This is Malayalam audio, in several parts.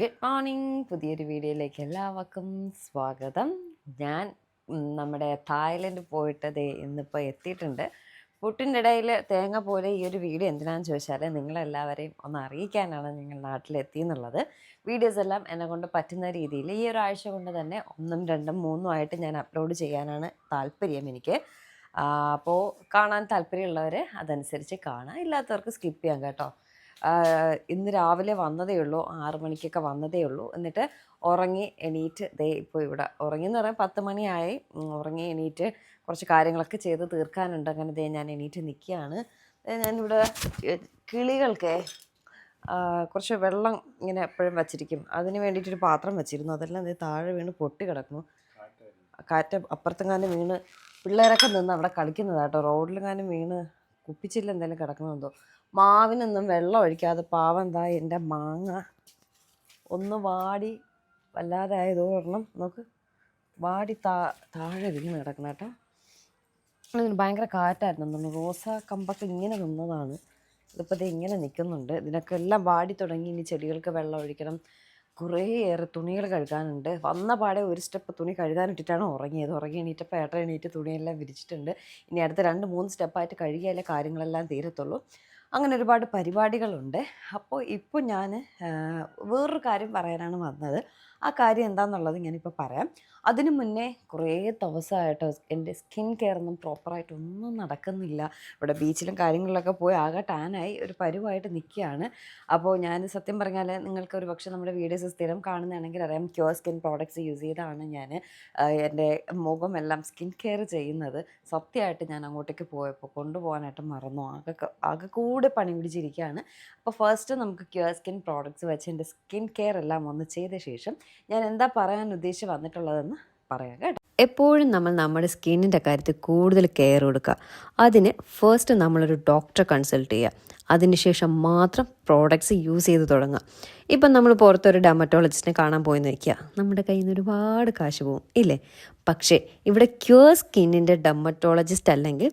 ഗുഡ് മോർണിംഗ് പുതിയൊരു വീഡിയോയിലേക്ക് എല്ലാവർക്കും സ്വാഗതം. ഞാൻ നമ്മുടെ തായ്ലൻഡ് പോയിട്ട് ദേ ഇന്നിപ്പോൾ എത്തിയിട്ടുണ്ട്. പുട്ടിന്റെ ഇടയിൽ തേങ്ങ പോലെ ഈ ഒരു വീഡിയോ എന്തിനാണെന്ന് ചോദിച്ചാൽ നിങ്ങളെല്ലാവരെയും ഒന്ന് അറിയിക്കാനാണ് നിങ്ങൾ നാട്ടിലെത്തിയെന്നുള്ളത് വീഡിയോസ് എല്ലാം എന്നെ കൊണ്ട് പറ്റുന്ന രീതിയിൽ ഈ ഒരാഴ്ച കൊണ്ട് തന്നെ ഒന്നും രണ്ടും മൂന്നും ആയിട്ട് ഞാൻ അപ്ലോഡ് ചെയ്യാനാണ് താല്പര്യം എനിക്ക്. അപ്പോൾ കാണാൻ താല്പര്യമുള്ളവർ അതനുസരിച്ച് കാണാം. ഇല്ലാത്തവർക്ക് സ്കിപ്പ് ചെയ്യാം കേട്ടോ. ഇന്ന് രാവിലെ വന്നതേ ഉള്ളൂ. ആറു മണിക്കൊക്കെ വന്നതേ ഉള്ളൂ. എന്നിട്ട് ഉറങ്ങി എണീറ്റ് ദേ ഇപ്പോൾ ഇവിടെ ഉറങ്ങി എന്ന് പറയാൻ പത്ത് മണിയായി. ഉറങ്ങി എണീറ്റ് കുറച്ച് കാര്യങ്ങളൊക്കെ ചെയ്ത് തീർക്കാനുണ്ട്. അങ്ങനെ ദേ ഞാൻ എണീറ്റ് നിൽക്കുകയാണ്. ഞാനിവിടെ കിളികൾക്കേ കുറച്ച് വെള്ളം ഇങ്ങനെ എപ്പോഴും വച്ചിരിക്കും. അതിന് വേണ്ടിയിട്ടൊരു പാത്രം വെച്ചിരുന്നു. അതെല്ലാം താഴെ വീണ് പൊട്ടി കിടക്കുന്നു. കാറ്റ് അപ്പുറത്തെങ്ങാനും വീണ് പിള്ളേരൊക്കെ നിന്ന് അവിടെ കളിക്കുന്നതാട്ടോ. റോഡിലെങ്ങാനും വീണ് കുപ്പിച്ചില്ല എന്തെങ്കിലും കിടക്കണമെന്തോ മാവിനൊന്നും വെള്ളം ഒഴിക്കാതെ പാവം എന്താ എന്റെ മാങ്ങ. ഒന്ന് വാടി വല്ലാതെ ആയത് ഒരെണ്ണം നമുക്ക് വാടി താ താഴെ വീണ് കിടക്കണം കേട്ടോ. അതിന് ഭയങ്കര കാറ്റായിരുന്നു. തോന്നുന്നു റോസ കമ്പൊക്കെ ഇങ്ങനെ നിന്നതാണ്. ഇതിപ്പോൾ ഇത് ഇങ്ങനെ നിൽക്കുന്നുണ്ട് ഇതിനൊക്കെ എല്ലാം വാടി തുടങ്ങി ഇനി ചെടികൾക്ക് വെള്ളം ഒഴിക്കണം. കുറേയേറെ തുണികൾ കഴുകാനുണ്ട്. വന്ന പാടെ ഒരു സ്റ്റെപ്പ് തുണി കഴുകാനിട്ടിട്ടാണ് ഉറങ്ങിയത്. ഉറങ്ങി എണീറ്റപ്പോൾ ഏട്ടൻ എണീറ്റ് തുണിയെല്ലാം വിരിച്ചിട്ടുണ്ട്. ഇനി അടുത്ത രണ്ട് മൂന്ന് സ്റ്റെപ്പായിട്ട് കഴുകിയാലേ കാര്യങ്ങളെല്ലാം തീരത്തുള്ളൂ. അങ്ങനെ ഒരുപാട് പരിപാടികളുണ്ട്. അപ്പോൾ ഇപ്പോൾ ഞാൻ വേറൊരു കാര്യം പറയാനാണ് വന്നത്. ആ കാര്യം എന്താണെന്നുള്ളത് ഞാനിപ്പോൾ പറയാം. അതിനു മുന്നേ കുറേ ദിവസമായിട്ട് എന്റെ സ്കിൻ കെയർ ഒന്നും നടക്കുന്നില്ല. ഇവിടെ ബീച്ചിലും കാര്യങ്ങളിലൊക്കെ പോയി ആകെ ടാനായി ഒരു പരുവായിട്ട് നിൽക്കുകയാണ്. അപ്പോൾ ഞാൻ സത്യം പറഞ്ഞാൽ നിങ്ങൾക്ക് ഒരു പക്ഷേ നമ്മുടെ വീഡിയോസ് സ്ഥിരം കാണുന്നതാണെങ്കിൽ അറിയാം ക്യൂർ സ്കിൻ പ്രോഡക്റ്റ്സ് യൂസ് ചെയ്താണ് ഞാൻ എന്റെ മുഖമെല്ലാം സ്കിൻ കെയർ ചെയ്യുന്നത്. സത്യമായിട്ട് ഞാൻ അങ്ങോട്ടേക്ക് പോയപ്പോൾ കൊണ്ടുപോകാനായിട്ട് മറന്നു. ആകെ ആകെ കൂടെ പണി പിടിച്ചിരിക്കുകയാണ്. അപ്പോൾ ഫസ്റ്റ് നമുക്ക് ക്യൂർ സ്കിൻ പ്രോഡക്റ്റ്സ് വെച്ച് എന്റെ സ്കിൻ കെയർ എല്ലാം ഒന്ന് ചെയ്ത ശേഷം ഞാൻ എന്താ പറയാൻ ഉദ്ദേശിച്ച് വന്നിട്ടുള്ളതെന്ന് പറയാം കേട്ടോ. എപ്പോഴും നമ്മൾ നമ്മുടെ സ്കിന്നിന്റെ കാര്യത്തിൽ കൂടുതൽ കെയർ കൊടുക്കുക. അതിന് ഫസ്റ്റ് നമ്മളൊരു ഡോക്ടറെ കൺസൾട്ട് ചെയ്യുക. അതിനുശേഷം മാത്രം പ്രോഡക്റ്റ്സ് യൂസ് ചെയ്ത് തുടങ്ങുക. ഇപ്പം നമ്മൾ പുറത്തൊരു ഡെമറ്റോളജിസ്റ്റിനെ കാണാൻ പോയി നിൽക്കുക നമ്മുടെ കയ്യിൽ നിന്ന് ഒരുപാട് കാശ് പോകും ഇല്ലേ? പക്ഷേ ഇവിടെ ക്യൂർ സ്കിന്നിന്റെ ഡെമറ്റോളജിസ്റ്റ് അല്ലെങ്കിൽ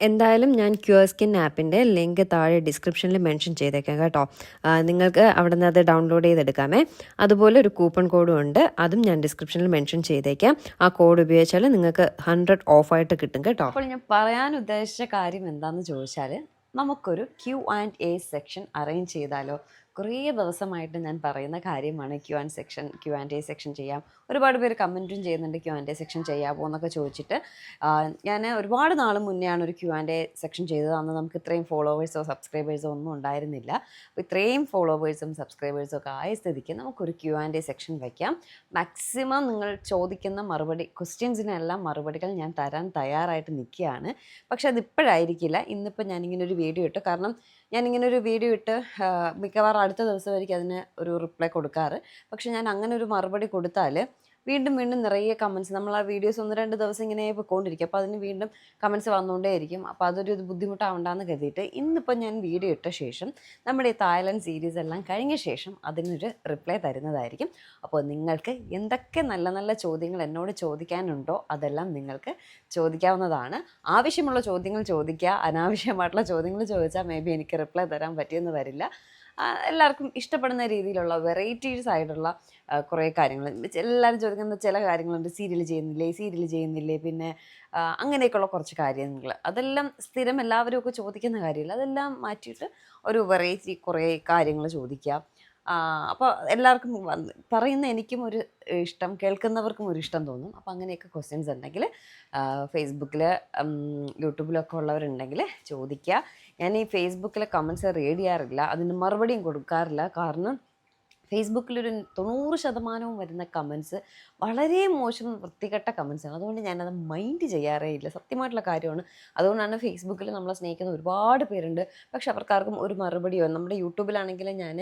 എന്തായാലും ഞാൻ ക്യൂർ സ്കിൻ ആപ്പിന്റെ ലിങ്ക് താഴെ ഡിസ്ക്രിപ്ഷനിൽ മെൻഷൻ ചെയ്തേക്കാം കേട്ടോ. നിങ്ങൾക്ക് അവിടെ നിന്ന് അത് ഡൗൺലോഡ് ചെയ്തെടുക്കാമേ. അതുപോലെ ഒരു കൂപ്പൺ കോഡും ഉണ്ട്. അതും ഞാൻ ഡിസ്ക്രിപ്ഷനിൽ മെൻഷൻ ചെയ്തേക്കാം. ആ കോഡ് ഉപയോഗിച്ചാൽ നിങ്ങൾക്ക് ഹൺഡ്രഡ് ഓഫായിട്ട് കിട്ടും കേട്ടോ. അപ്പോൾ ഞാൻ പറയാൻ ഉദ്ദേശിച്ച കാര്യം എന്താണെന്ന് ചോദിച്ചാൽ നമുക്കൊരു Q and A section arrange ചെയ്താലോ? കുറേ ദിവസമായിട്ട് ഞാൻ പറയുന്ന കാര്യമാണ് Q and section Q and A section ചെയ്യാം. ഒരുപാട് പേര് കമന്റും ചെയ്യുന്നുണ്ട് ക്യു ആൻഡ് എ സെക്ഷൻ ചെയ്യാമോ എന്നൊക്കെ ചോദിച്ചിട്ട് ഞാൻ ഒരുപാട് നാൾ മുന്നെയാണ് ഒരു ക്യു ആൻഡ് എ സെക്ഷൻ ചെയ്തത്. അന്ന് നമുക്ക് ഇത്രയും ഫോളോവേഴ്സോ സബ്സ്ക്രൈബേഴ്സോ ഒന്നും ഉണ്ടായിരുന്നില്ല. അപ്പോൾ ഇത്രയും ഫോളോവേഴ്സും സബ്സ്ക്രൈബേഴ്സും ഒക്കെ ആയ സ്ഥിതിക്ക് നമുക്കൊരു ക്യു ആൻഡ് എ സെക്ഷൻ വയ്ക്കാം മാക്സിമം നിങ്ങൾ ചോദിക്കുന്ന മറുപടി ക്വസ്റ്റ്യൻസിനെല്ലാം മറുപടികൾ ഞാൻ തരാൻ തയ്യാറായിട്ട് നിൽക്കുകയാണ്. പക്ഷെ അതിപ്പോഴായിരിക്കില്ല. ഇന്നിപ്പോൾ ഞാനിങ്ങനെ ഒരു വീഡിയോ ഇട്ടു. കാരണം ഞാനിങ്ങനെ ഒരു വീഡിയോ ഇട്ട് മിക്കവാറും അടുത്ത ദിവസമായിരിക്കും അതിന് ഒരു റിപ്ലൈ കൊടുക്കാറ്. പക്ഷെ ഞാൻ അങ്ങനെ ഒരു മറുപടി കൊടുത്താൽ വീണ്ടും വീണ്ടും നിറയെ കമൻസ് നമ്മൾ ആ വീഡിയോസ് ഒന്ന് രണ്ട് ദിവസം ഇങ്ങനെ പോയിക്കൊണ്ടിരിക്കും. അപ്പോൾ അതിന് വീണ്ടും കമൻസ് വന്നുകൊണ്ടേയിരിക്കും അപ്പോൾ അതൊരു ബുദ്ധിമുട്ടാവണ്ടെന്ന് കരുതിയിട്ട് ഇന്നിപ്പോൾ ഞാൻ വീഡിയോ ഇട്ട ശേഷം നമ്മുടെ ഈ തായ്ലൻഡ് സീരീസ് എല്ലാം കഴിഞ്ഞ ശേഷം അതിനൊരു റിപ്ലൈ തരുന്നതായിരിക്കും. അപ്പോൾ നിങ്ങൾക്ക് എന്തൊക്കെ നല്ല നല്ല ചോദ്യങ്ങൾ എന്നോട് ചോദിക്കാനുണ്ടോ അതെല്ലാം നിങ്ങൾക്ക് ചോദിക്കാവുന്നതാണ്. ആവശ്യമുള്ള ചോദ്യങ്ങൾ ചോദിക്കുക അനാവശ്യമായിട്ടുള്ള ചോദ്യങ്ങൾ ചോദിച്ചാൽ മേ ബി എനിക്ക് റിപ്ലൈ തരാൻ പറ്റിയെന്ന് വരില്ല. എല്ലാവർക്കും ഇഷ്ടപ്പെടുന്ന രീതിയിലുള്ള വെറൈറ്റീസ് ആയിട്ടുള്ള കുറേ കാര്യങ്ങൾ. എല്ലാവരും ചോദിക്കുന്ന ചില കാര്യങ്ങളുണ്ട്. സീരിയൽ ചെയ്യുന്നില്ലേ? സീരിയൽ ചെയ്യുന്നില്ലേ? പിന്നെ അങ്ങനെയൊക്കെയുള്ള കുറച്ച് കാര്യങ്ങൾ. അതെല്ലാം സ്ഥിരം എല്ലാവരും ഒക്കെ ചോദിക്കുന്ന കാര്യമില്ല. അതെല്ലാം മാറ്റിയിട്ട് ഒരു വെറൈറ്റി കുറേ കാര്യങ്ങൾ ചോദിക്കാം. അപ്പോൾ എല്ലാവർക്കും പറയുന്ന എനിക്കും ഒരു ഇഷ്ടം കേൾക്കുന്നവർക്കും ഒരു ഇഷ്ടം തോന്നും. അപ്പോൾ അങ്ങനെയൊക്കെ ക്വസ്റ്റ്യൻസ് ഉണ്ടെങ്കിൽ ഫേസ്ബുക്കിൽ യൂട്യൂബിലൊക്കെ ഉള്ളവരുണ്ടെങ്കിൽ ചോദിക്കുക. ഞാൻ ഈ ഫേസ്ബുക്കിലെ കമൻസ് റീഡ് ചെയ്യാറില്ല. അതിന് മറുപടിയും കൊടുക്കാറില്ല. കാരണം ഫേസ്ബുക്കിലൊരു തൊണ്ണൂറ് ശതമാനവും വരുന്ന കമൻസ് വളരെ മോശം വൃത്തികെട്ട കമൻസ് ആണ്. അതുകൊണ്ട് ഞാനത് മൈൻഡ് ചെയ്യാറേ ഇല്ല. സത്യമായിട്ടുള്ള കാര്യമാണ്. അതുകൊണ്ടാണ് ഫേസ്ബുക്കിൽ നമ്മളെ സ്നേഹിക്കുന്ന ഒരുപാട് പേരുണ്ട്. പക്ഷെ അവർക്കാർക്കും ഒരു മറുപടിയോ നമ്മുടെ യൂട്യൂബിലാണെങ്കിൽ ഞാൻ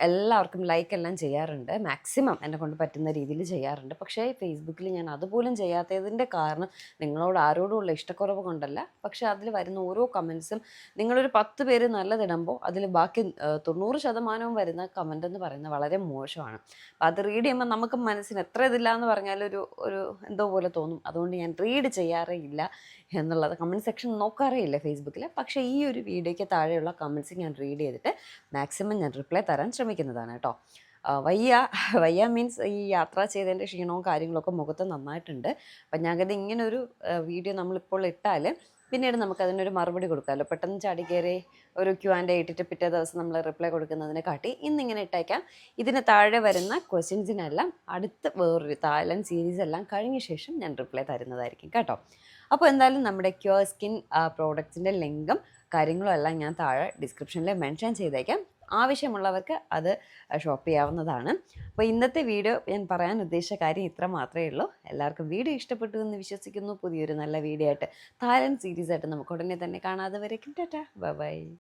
എല്ലാവർക്കും ലൈക്ക് എല്ലാം ചെയ്യാറുണ്ട്. മാക്സിമം എന്നെ കൊണ്ട് പറ്റുന്ന രീതിയിൽ ചെയ്യാറുണ്ട്. പക്ഷേ ഫേസ്ബുക്കിൽ ഞാൻ അതുപോലും ചെയ്യാത്തതിന്റെ കാരണം നിങ്ങളോട് ആരോടുമുള്ള ഇഷ്ടക്കുറവ് കൊണ്ടല്ല. പക്ഷെ അതിൽ വരുന്ന ഓരോ കമൻസും നിങ്ങളൊരു പത്ത് പേര് നല്ലതിടുമ്പോൾ അതിൽ ബാക്കി തൊണ്ണൂറ് ശതമാനവും വരുന്ന കമന്റ് എന്ന് പറയുന്നത് വളരെ മോശമാണ്. അപ്പം അത് റീഡ് ചെയ്യുമ്പോൾ നമുക്ക് മനസ്സിന് എത്ര ഇതില്ല എന്ന് പറഞ്ഞാൽ ഒരു ഒരു എന്തോ പോലെ തോന്നും. അതുകൊണ്ട് ഞാൻ റീഡ് ചെയ്യാറേ ഇല്ല എന്നുള്ളത് കമന്റ് സെക്ഷൻ നോക്കാറേ ഇല്ല ഫേസ്ബുക്കിൽ പക്ഷേ ഈ ഒരു വീഡിയോയ്ക്ക് താഴെയുള്ള കമൻസ് ഞാൻ റീഡ് ചെയ്തിട്ട് മാക്സിമം ഞാൻ റിപ്ലൈ തരാൻ ശ്രമിക്കുന്നതാണ് കേട്ടോ. വയ്യ വയ്യ മീൻസ് ഈ യാത്ര ചെയ്തതിന്റെ ക്ഷീണവും കാര്യങ്ങളൊക്കെ മുഖത്ത് നന്നായിട്ടുണ്ട്. അപ്പം ഞങ്ങളുടെ ഇങ്ങനൊരു വീഡിയോ നമ്മളിപ്പോൾ ഇട്ടാൽ പിന്നീട് നമുക്ക് അതിനൊരു മറുപടി കൊടുക്കാമല്ലോ പെട്ടെന്ന് ചാടി കയറി ഒരു ക്യൂ ആൻഡ് ഇട്ടിട്ട് പിറ്റേ ദിവസം നമ്മൾ റിപ്ലൈ കൊടുക്കുന്നതിനെ കാട്ടി ഇന്നിങ്ങനെ ഇട്ടേക്കാം. ഇതിന് താഴെ വരുന്ന ക്വസ്റ്റ്യൻസിനെല്ലാം അടുത്ത വേറൊരു തായ്ലൻഡ് സീരീസ് എല്ലാം കഴിഞ്ഞ ശേഷം ഞാൻ റിപ്ലൈ തരുന്നതായിരിക്കും കേട്ടോ. അപ്പോൾ എന്തായാലും നമ്മുടെ ക്യൂർ സ്കിൻ പ്രോഡക്റ്റ്സിന്റെ ലിങ്കും കാര്യങ്ങളും എല്ലാം ഞാൻ താഴെ ഡിസ്ക്രിപ്ഷനിൽ മെൻഷൻ ചെയ്തേക്കാം. ആവശ്യമുള്ളവർക്ക് അത് ഷോപ്പ് ചെയ്യാവുന്നതാണ്. അപ്പോൾ ഇന്നത്തെ വീഡിയോ ഞാൻ പറയാൻ ഉദ്ദേശിച്ച കാര്യം ഇത്ര മാത്രമേ ഉള്ളൂ. എല്ലാവർക്കും വീഡിയോ ഇഷ്ടപ്പെട്ടു എന്ന് വിശ്വസിക്കുന്നു. പുതിയൊരു നല്ല വീഡിയോ ആയിട്ട് താരൻ സീരീസ് ആയിട്ട് നമുക്ക് ഉടനെ തന്നെ കാണാതെ വരയ്ക്കും ടാറ്റാ. ബൈ.